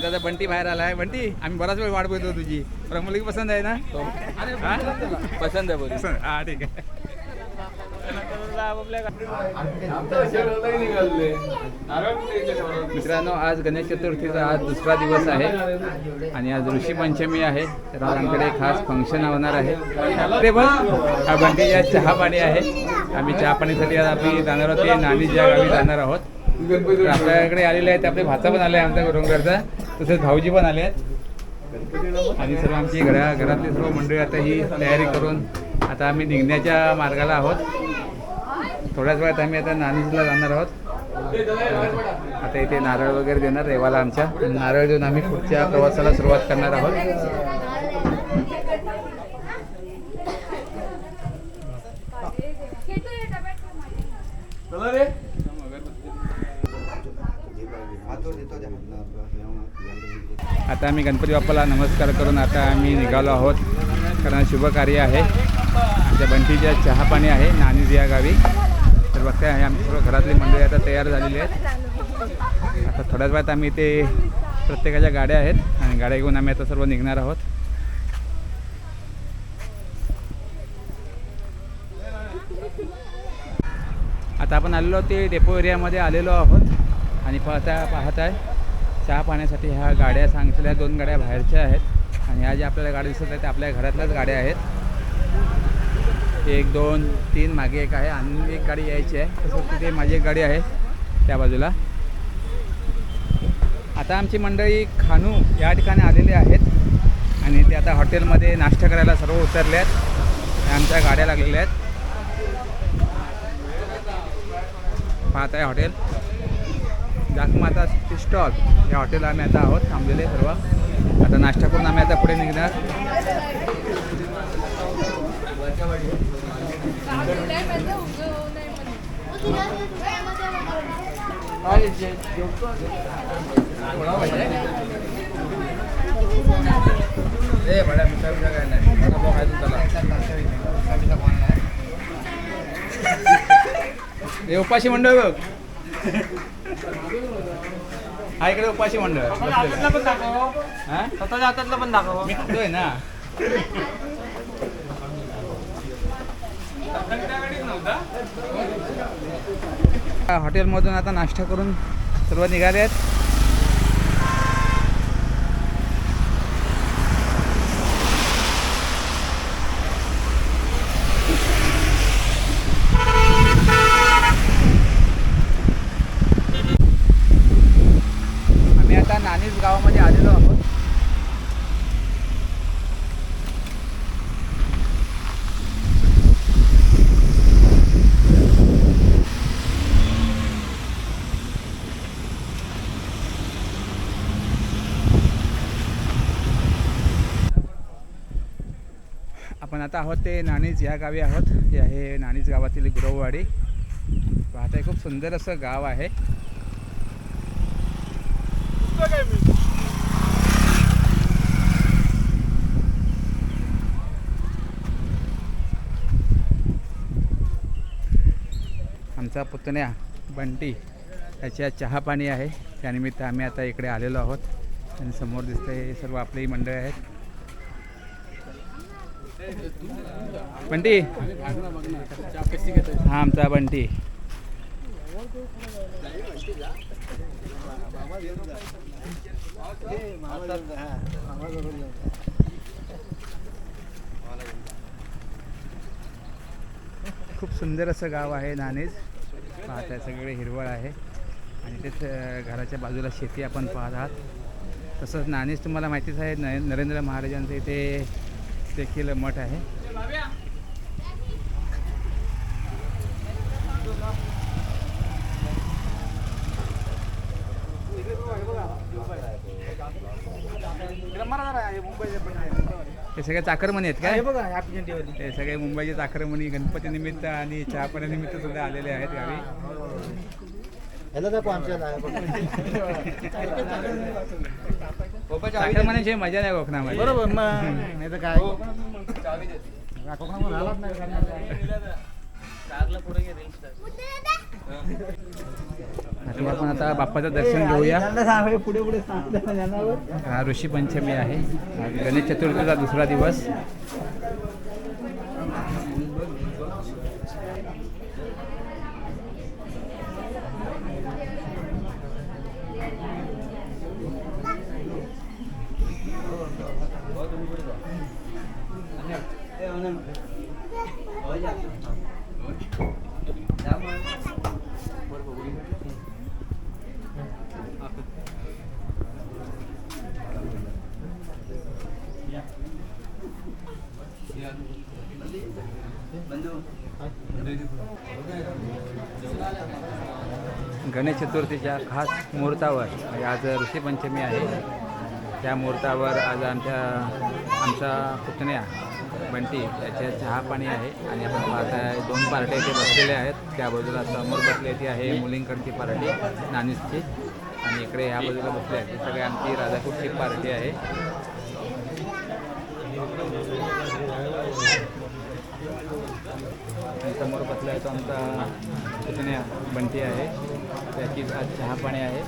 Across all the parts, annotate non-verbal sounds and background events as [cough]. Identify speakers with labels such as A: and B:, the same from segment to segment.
A: आमचा आता बंटी बाहेर आला आहे बंटी आम्ही बराच वेळ वाट बघतो तुझी. पण मुलगी पसंत आहे ना? हा?
B: पसंत आहे बोली.
A: पसंत. हा ठीक आहे. मित्रांनो आज गणेश चतुर्थीचा आज दुसरा दिवस आहे आणि आज ऋषी पंचमी आहे. तर आज आमच्याकडे खास फंक्शन होणार आहे. ते बघ हा बंटीच्या चहा पाणी आहे. आम्ही चहा पाणीसाठी आज आम्ही जाणार आहोत ते नाणीच्या गावी जाणार आहोत. तर आपल्याकडे आलेले आहेत. आपले भाचा पण आले आमच्या गुरुंगरचा तसेच भाऊजी पण आले आहेत. आणि सर्व आमची घरा घरातली सर्व मंडळी आता ही तयारी करून आता आम्ही निघण्याच्या मार्गाला आहोत. थोड्याच वेळात आम्ही आता नाणीजला जाणार आहोत. आता इथे नारळ वगैरे देणार रेवाला आमच्या. नारळ देऊन आम्ही पुढच्या प्रवासाला सुरुवात करणार आहोत. आता आम्ही गणपती बाप्पाला नमस्कार करून आता आम्ही निघालो आहोत. कारण शुभ कार्य आहे. आमच्या बंटीच्या चहा पाणी आहे नानीज या गावी. तर बघताय आहे आमची सर्व घरातली मंडळी आता तयार झालेली आहेत. आता थोड्याच वेळात आम्ही ते प्रत्येकाच्या गाड्या आहेत आणि गाड्या घेऊन आम्ही आता सर्व निघणार आहोत. आता आपण आलेलो ते डेपो एरियामध्ये आलेलो आहोत आणि पाहता पाहत आहे चहा पाण्यासाठी ह्या गाड्या सांगितलेल्या दोन गाड्या बाहेरच्या आहेत. आणि ह्या ज्या आपल्याला गाड्या दिसत आहेत त्या आपल्या घरातल्याच गाड्या आहेत. एक दोन तीन मागे एक आहे आणि एक गाडी यायची आहे. तसंच तिथे माझी एक गाडी आहे त्या बाजूला. आता आमची मंडळी खानू या ठिकाणी आलेली आहेत. आणि ते आता हॉटेलमध्ये नाश्ता करायला सर्व उतरले आहेत आमच्या गाड्या लागलेल्या आहेत. पाहत आहे हॉटेल. जाकमाता टी स्टॉल या हॉटेलला आम्ही आता आहोत थांबलेले सर्व. आता नाश्ता करून आम्ही आता पुढे निघणार. उपाशी मंडळ बघ. [laughs] हा इकडे उपाशी मंडळ. हा?
B: स्वतःच्या हातातलं पण दाखव.
A: मी खातोय ना. हॉटेलमधून आता नाश्ता करून सर्व निघाले आहेत आम्ही आता नाणीज गावामध्ये आलेलो आहोत आपण आता आहोत ते नाणीज या गावी आहोत. हे आहे नाणीज गावातील गुरववाडी. पाहताय खूप सुंदर असं गाव आहे. आमचा पुतण्या बंटी त्याच्या चहा पाणी आहे. त्यानिमित्त आम्ही आता इकडे आलेलो आहोत. आणि समोर दिसतंय हे सर्व आपलेही मंडळी आहेत. बंटी? हा आमचा बंटी. खूप सुंदर असं गाव आहे नाणेज पाहत आहे सगळे हिरवळ आहे. आणि तेच घराच्या बाजूला शेती आपण पाहत आहात. तसंच नाणेज तुम्हाला माहितीच आहे न नरेंद्र महाराजांचं इथे देखील मठ आहे. हे सगळे चाकरमणी आहेत काय?
B: बघा
A: हे सगळे मुंबईचे चाकरमणी गणपती निमित्त आणि चहा पाण्यानिमित्त सुद्धा आलेले आहेत गावी.
B: ह्याला [laughs] आमच्या
A: चाकरमण्याची मजा नाही कोकणामध्ये.
B: बरोबर मग नाही तर काय? कोकणामध्ये नाही
A: आता तर आपण आता बाप्पाचं दर्शन घेऊया.
B: पुढे पुढे
A: हा ऋषी पंचमी आहे. हा गणेश चतुर्थीचा दुसरा दिवस. गणेश चतुर्थीच्या खास मुहूर्तावर म्हणजे आज ऋषीपंचमी आहे. त्या मुहूर्तावर आज आमच्या आमचा पुतण्या बंटी त्याच्या चहा पाणी आहे आणि आपण पाहताय दोन पार्ट्या इथे बसलेल्या आहेत. त्या बाजूला समोर बसलेली आहे मुलींकडची पार्टी नानीसची आणि इकडे ह्या बाजूला बसले आहेत. ही आमची राधापूरची पार्टी आहे. आहे तो आमचा पुतण्या बंटी आहे त्याची आज चहा पाणी आहे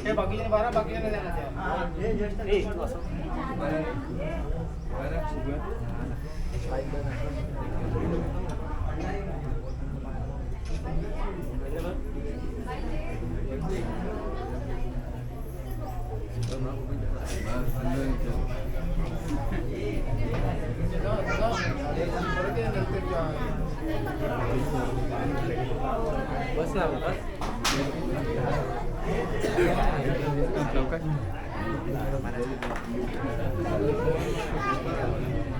B: हे बाकीचे बस ना बस
A: गणपतीला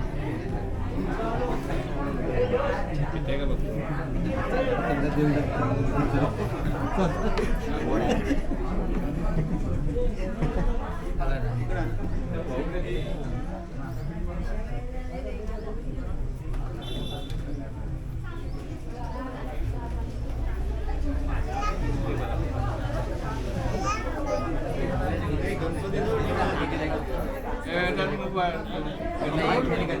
A: Gracias.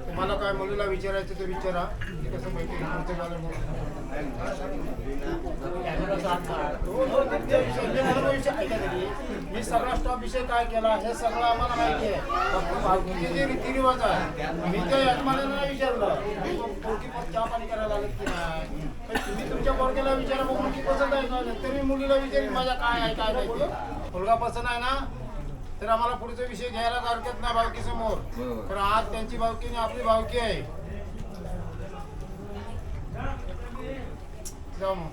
C: तुम्हाला काय मुलीला विचारायचं ते विचारा. कसं माहिती मी सगळा स्टॉप विषय काय केला हे सगळं आम्हाला माहिती आहे. जे रीतिरिवाज आहे? मी त्या यजमानांना विचारलं. मी पण चहा पाणी करायला लागत की नाही? तुम्ही तुमच्या पोरक्याला विचारा मग मुलगी पसंत आहे का? नंतर मी मुलीला विचारीन माझ्या काय आहे काय नाही मुलगा पसंत आहे ना तर आम्हाला पुढचा विषय घ्यायला हरकत नाही भावकी समोर तर आज त्यांची भावकी आणि आपली भावकी आहे. जाऊ मग.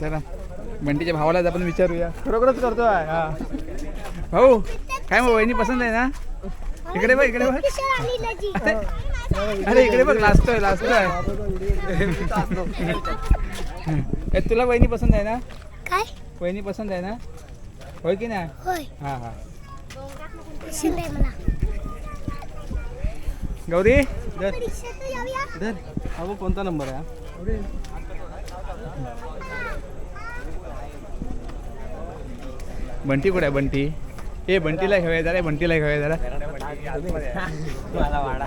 A: चला बंटीच्या भावालाच आपण विचारूया.
B: खरोखरच करतोय हा.
A: भाऊ काय मग वहिनी पसंत आहे ना? इकडे बघ इकडे बघ. अरे इकडे बघ लाजतोय लाजतोय ए, तुला वहिनी पसंत आहे ना?
D: काय?
A: वहिनी पसंत आहे ना? होय की नाही?
D: होय.
A: हा हा.
D: पसंत आहे मला
A: गौरी?
B: धर. हा बघ कोणता नंबर आहे हा?
A: बंटी कुठे आहे बंटी? ए बंटीला घेऊया जरा बंटीला घेऊया जरा.
B: मला वाडा.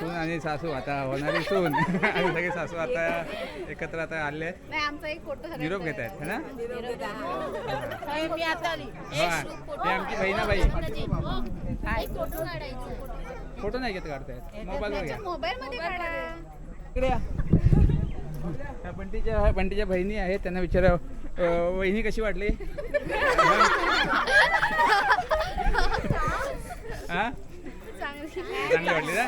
A: सून आणि सासू आता होणारी सून. [laughs] [laughs] आणि सगळे सासू आता एकत्र आता आले आहेत.
E: नाही आमचा एक फोटो
A: निरोप घेत आहेत है ना?
E: मी आता आली.
A: हा. हे आमची बहिणाबाई
E: फोटो काढायचा.
A: फोटो नाही घेत काढतायत मोबाईलवर घ्या.
E: मोबाईल मध्ये काढा.
A: इकडे या. ह्या बंटीच्या ह्या बंटीच्या बहिणी आहेत. त्यांना विचारा वहिनी कशी वाटली? [laughs] हा?
E: चांगली
A: वाटली ना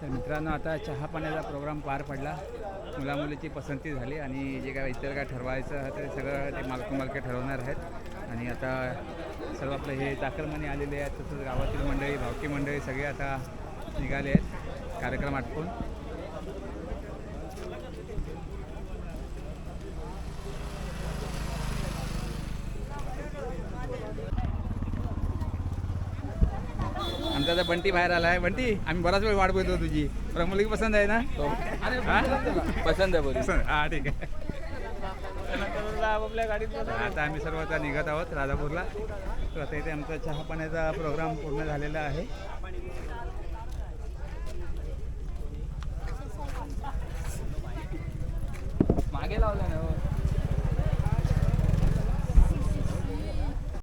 A: तर मित्रांनो आता चहा पाण्याचा प्रोग्राम पार पडला. मुलामुलीची पसंती झाली आणि जे काय इतर काय ठरवायचं ते सगळं ते मालक मालके ठरवणार आहेत. आणि आता सर्व आपलं हे चाकरमाने आलेले आहेत तसंच गावातील मंडळी भावकी मंडळी सगळे आता निघाले आहेत. कार्यक्रम आटपून. आमचा आता बंटी बाहेर आला आहे. बंटी आम्ही बराच वेळ वाट बघतो तुझी. मुलगी पसंत आहे ना? हा?
B: पसंत आहे बोली.
A: पसंत. हा ठीक आहे.
B: आपल्या गाडीत
A: आता आम्ही सर्व आता निघत आहोत राजापूरला तर आता इथे आमचा चहा पाण्याचा प्रोग्राम पूर्ण झालेला आहे.
B: मागे लावलं ना हो.